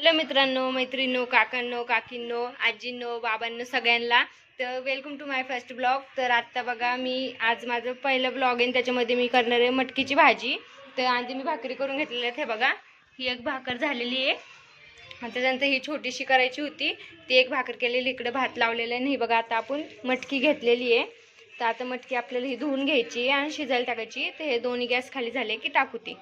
Hello मित्रांनो मैत्रिणींनो काकांनो काकींनो आजींनो बाबांनो सगळ्यांना. तर welcome to my first blog तर आत्ता बघा मी आज माझं पहिलं ब्लॉग आहे त्याच्यामध्ये मी करणार आहे मटकीची भाजी. तर आधी मी भाकरी करून घेतलेली आहे बघा. ही एक भाकर झालेली आहे. त्याच्यानंतर ही छोटीशी करायची होती. ती एक भाकर केलेली इकडे भात लावलेला आहे आणि ही बघा आता आपण मटकी घेतलेली आहे. तर आता मटकी आपल्याला ही धुवून घ्यायची आणि शिजायला टाकायची तर हे दोन्ही गॅस खाली झाले की टाकू ती.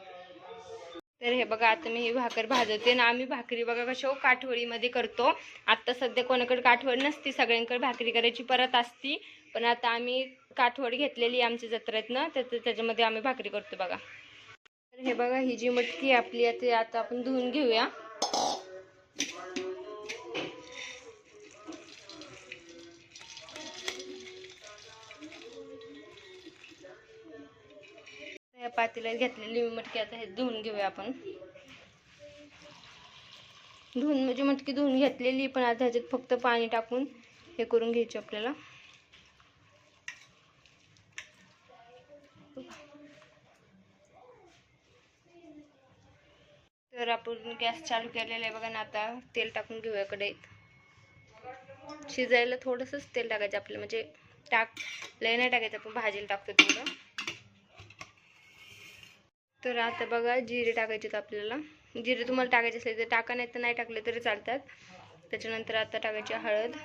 तर हे बघा आता मी ही भाकर भाजवते ना. आम्ही भाकरी बघा कशा हो, काठवडीमध्ये करतो. आत्ता सध्या कोणाकडे काठवड नसती सगळ्यांकडे भाकरी करायची परत असती. पण आता आम्ही काठवड घेतलेली आहे आमच्या जत्रेतनं तर त्याच्यामध्ये आम्ही भाकरी करतो बघा. तर हे बघा ही जी मटकी आपली ती आता आपण धुवून घेऊया. या पातेल्यात घेतलेली मटकी आता हे धुवून घेऊया आपण. धुवून म्हणजे मटकी धुवून घेतलेली पण आता ह्याच्यात फक्त पाणी टाकून हे करून घ्यायचे आपल्याला. तर आपण गॅस चालू केलेला आहे बघा ना आता तेल टाकून घेऊया कढईत. शिजायला थोडंसंच तेल टाकायचं आपलं म्हणजे टाक लय नाही टाकायचं आपण भाजीला टाकतो तेवढं. तर आता बघा जिरे टाकायचे आपल्याला. जिरे तुम्हाला टाकायचे असेल तर टाका नाही तर नाही टाकले तरी चालतात. त्याच्यानंतर आता टाकायची हळद.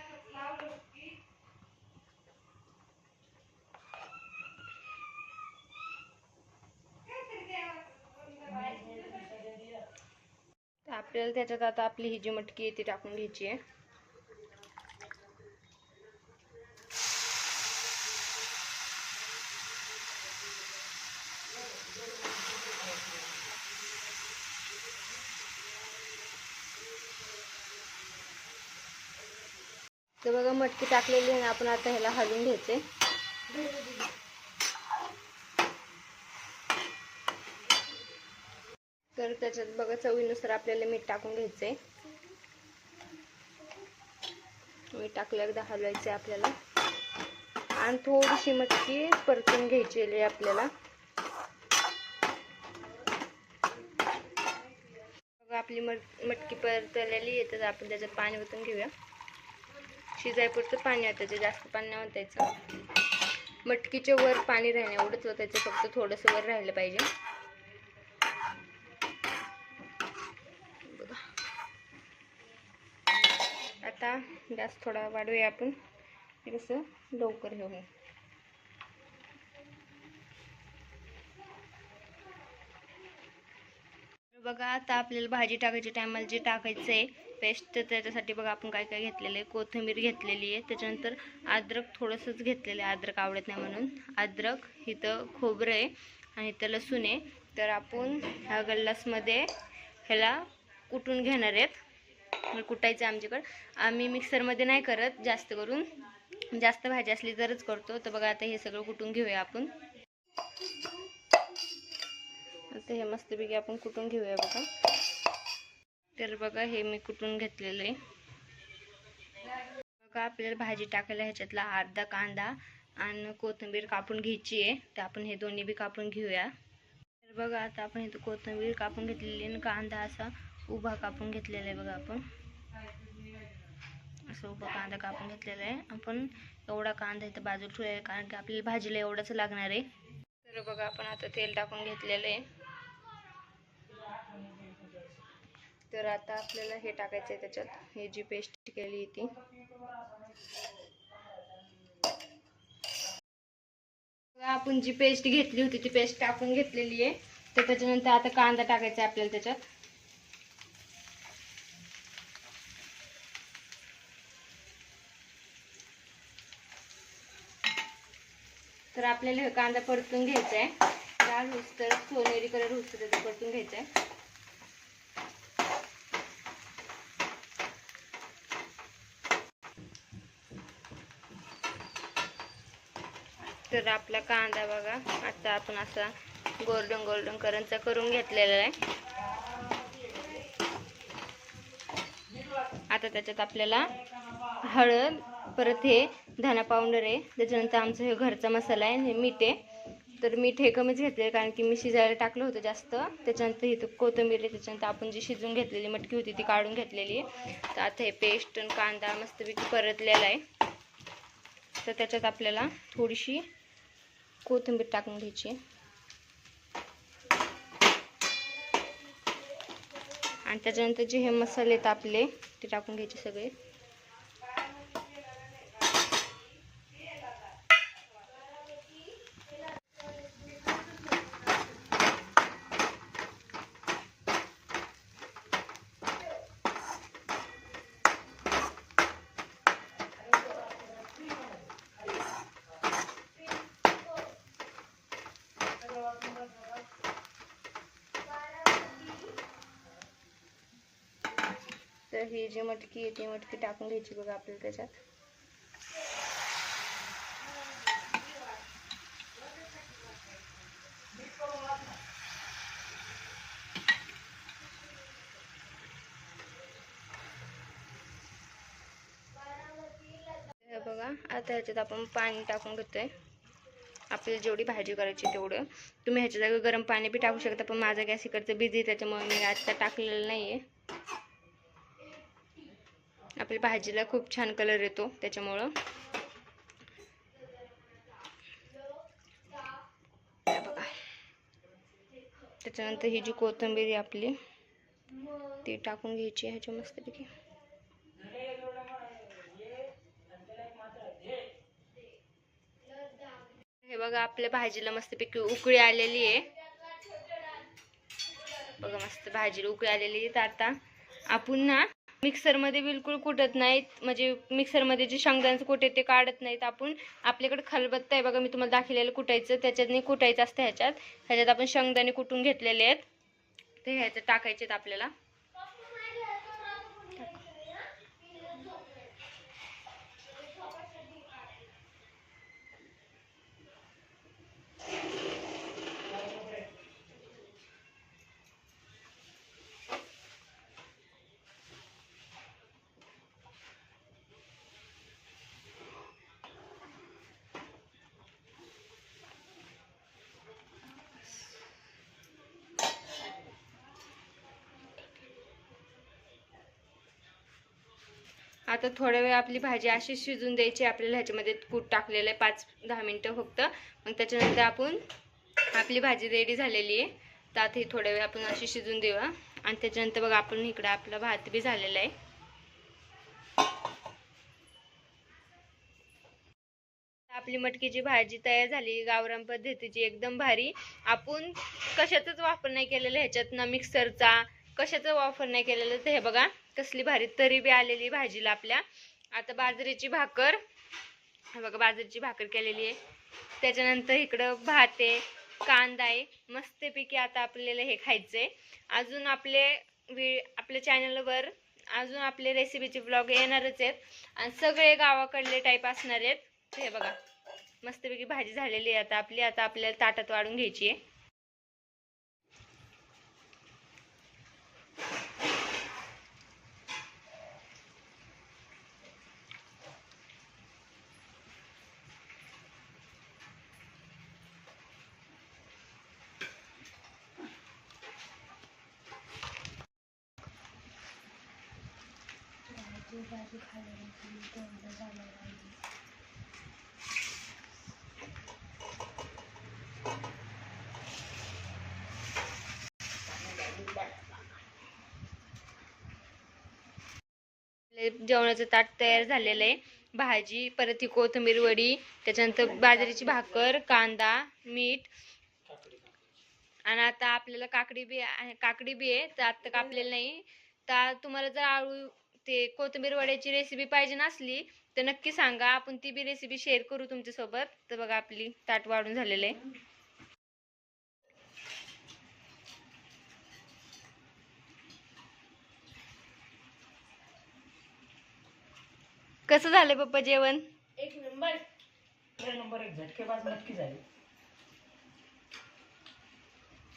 आपल्याला त्याच्यात आता आपली ही जी मटकी आहे ती टाकून घ्यायची आहे. तर बघा मटकी टाकलेली आहे ना आपण आता ह्याला हलवून घ्यायचे तर त्याच्यात बघा चवीनुसार आपल्याला मीठ टाकून घ्यायचंय. मीठ टाकलं एकदा हलवायचं आपल्याला. आणि थोडीशी मटकी परतून घ्यायची आहे आपल्याला. बघा आपली मट मटकी परतलेली आहे तर आपण त्याच्यात पाणी ओतून घेऊया. शिजायपुरचं पाणी ओतायचं जास्त पाणी नाही ओतायचं मटकीच्या वर पाणी राहणे एवढंच ओतायचं फक्त थोडंसं वर राहिलं पाहिजे. आता गॅस थोडा वाढूया आपण. कसं लवकर हे बघा आता आपल्याला भाजी टाकायची टायमाला जे टाकायचं आहे पेस्ट तर त्याच्यासाठी बघा आपण काय काय घेतलेलं आहे. कोथिंबीर घेतलेली आहे. त्याच्यानंतर अद्रक थोडंसंच घेतलेलं आहे. अद्रक आवडत नाही म्हणून. अद्रक इथं खोबरं आहे आणि इथं लसूण आहे. तर आपण ह्या गल्लासमध्ये ह्याला कुटून घेणार आहेत. कुटायचं आमच्याकडं. आम्ही मिक्सरमध्ये नाही करत जास्त करून. जास्त भाजी असली तरच करतो. तर बघा आता हे सगळं कुटून घेऊया आपण. तर हे मस्तपैकी आपण कुटून घेऊया बघा. तर बघा हे मी कुटून घेतलेलं आहे. बघा आपल्याला भाजी टाकायला ह्याच्यातला अर्धा कांदा आणि कोथिंबीर कापून घ्यायची आहे. तर आपण हे दोन्ही बी कापून घेऊया. तर बघा आता आपण इथं कोथिंबीर कापून घेतलेली आणि कांदा असा उभा कापून घेतलेला आहे बघा आपण. असं उभा कांदा कापून घेतलेला आहे. आपण एवढा कांदा इथं बाजूला ठेवूया आहे कारण की आपल्याला भाजीला एवढंच लागणार आहे. तर बघा आपण आता तेल टाकून घेतलेलं आहे. तर आता आपल्याला हे टाकायचं आहे त्याच्यात. हे जी पेस्ट केली ती आपण जी पेस्ट घेतली होती ती पेस्ट टाकून घेतलेली आहे. तर त्याच्यानंतर आता कांदा टाकायचा आहे आपल्याला त्याच्यात. तर आपल्याला हे कांदा परतून घ्यायचा आहे लाल होस तर सोनेरी कलर होस तर परतून घ्यायचा आहे तर आपला कांदा बघा. आता आपण असा गोल्डन गोल्डन करंचा करून घेतलेला आहे. आता त्याच्यात आपल्याला हळद परत हे धना पावडर आहे. त्याच्यानंतर आमचं हे घरचा मसाला आहे हे मीठ आहे. तर मीठ हे कमीच घेतले कारण की मी शिजायला टाकलं होतं जास्त. त्याच्यानंतर इथं कोथिंबीर आहे त्याच्यानंतर आपण जी शिजून घेतलेली मटकी होती ती काढून घेतलेली आहे. तर आता हे पेस्ट आणि कांदा मस्तपैकी परतलेला आहे. तर त्याच्यात आपल्याला थोडीशी कोथिंबीर टाकून घ्यायची. आणि त्याच्यानंतर जे हे मसाले आहेत आपले ते टाकून घ्यायचे सगळे. तर ही जी मटकी आहे ती मटकी टाकून घ्यायची बघा आपल्याला त्याच्यात. बघा आता ह्याच्यात आपण पाणी टाकून घेतोय. आपल्याला जेवढी भाजी करायची तेवढं. तुम्ही ह्याच्या जागी गरम पाणी बी टाकू शकता पण माझा गॅस इकडचं बिझी त्याच्यामुळे मी आत्ता टाकलेलं नाही आहे आपल्या भाजीला खूप छान कलर येतो त्याच्यामुळं. बघा. त्याच्यानंतर ही जी कोथिंबीर आहे आपली ती टाकून घ्यायची ह्याच्या मस्तपैकी. हे बघा आपल्या भाजीला मस्तपैकी उकळी आलेली आहे. बघा मस्त भाजीला उकळी आलेली आहे. तर आता आपण ना मिक्सरमध्ये बिलकुल कुटत नाहीत. म्हणजे मिक्सरमध्ये जे शेंगदाण्याचं कुटे ते काढत नाहीत. आपण आपल्याकडे खलबत्ता आहे बघा मी तुम्हाला दाखवलेलं कुटायचं. त्याच्यातनी कुटायचं असतं ह्याच्यात. ह्याच्यात आपण शेंगदाणे कुटून घेतलेले आहेत. ते ह्याच्यात टाकायचे आहेत आपल्याला. आता थोड्या वेळ आपली भाजी अशी शिजून द्यायची आपल्याला ह्याच्यामध्ये कूट टाकलेलं आहे पाच दहा मिनटं फक्त. मग त्याच्यानंतर आपण आपली भाजी रेडी झालेली आहे. तर आता ही थोड्या वेळ आपण अशी शिजून देऊया. आणि त्याच्यानंतर बघा आपण इकडं आपला भात बी झालेला आहे. आपली मटकीची भाजी तयार झाली. गावरान पद्धतीची एकदम भारी. आपण कशाचाच वापर नाही केलेला ह्याच्यात ना मिक्सरचा कशाचा वापर नाही केलेला. तर हे बघा कसली भारी तरी बी आलेली भाजीला आपल्या. आता बाजरीची भाकर. हे बघा बाजरीची भाकर केलेली आहे. त्याच्यानंतर इकडं भात आहे कांदा आहे. मस्तपैकी आता आपल्याला हे खायचं आहे अजून आपले वि आपल्या चॅनलवर अजून आपले रेसिपीचे ब्लॉग येणारच आहेत. आणि सगळे गावाकडले टाईप असणार आहेत. हे बघा मस्तपैकी भाजी झालेली आहे आता आपली. आता आपल्याला ताटात वाढून घ्यायची आहे. आपले जेवणाचं ताट तयार झालेलं आहे. भाजी परत ही कोथिंबीर वडी त्याच्यानंतर बाजरीची भाकर कांदा मीठ. आणि आता आपल्याला काकडी बी आहे काकडी बी आहे तर आता कापलेली नाही. तर तुम्हाला जर आळू ते कोथिंबीर वड्याची रेसिपी पाहिजे नसली तर नक्की सांगा. आपण ती बी रेसिपी शेअर करू तुमच्यासोबत. तर बघा आपली ताट वाढून झालेलं. आहे कसं झालं पप्पा जेवण? एक नंबर. एक नंबर एक झटकेबाज नक्की झाली.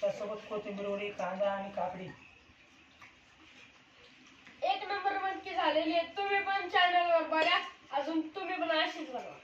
त्यासोबत कोथिंबीर वडी कांदा आणि काकडी एक नंबर मटकी झालेली आहे तुम्ही पण चॅनलवर बघा. अजून तुम्ही पण अशीच बनवा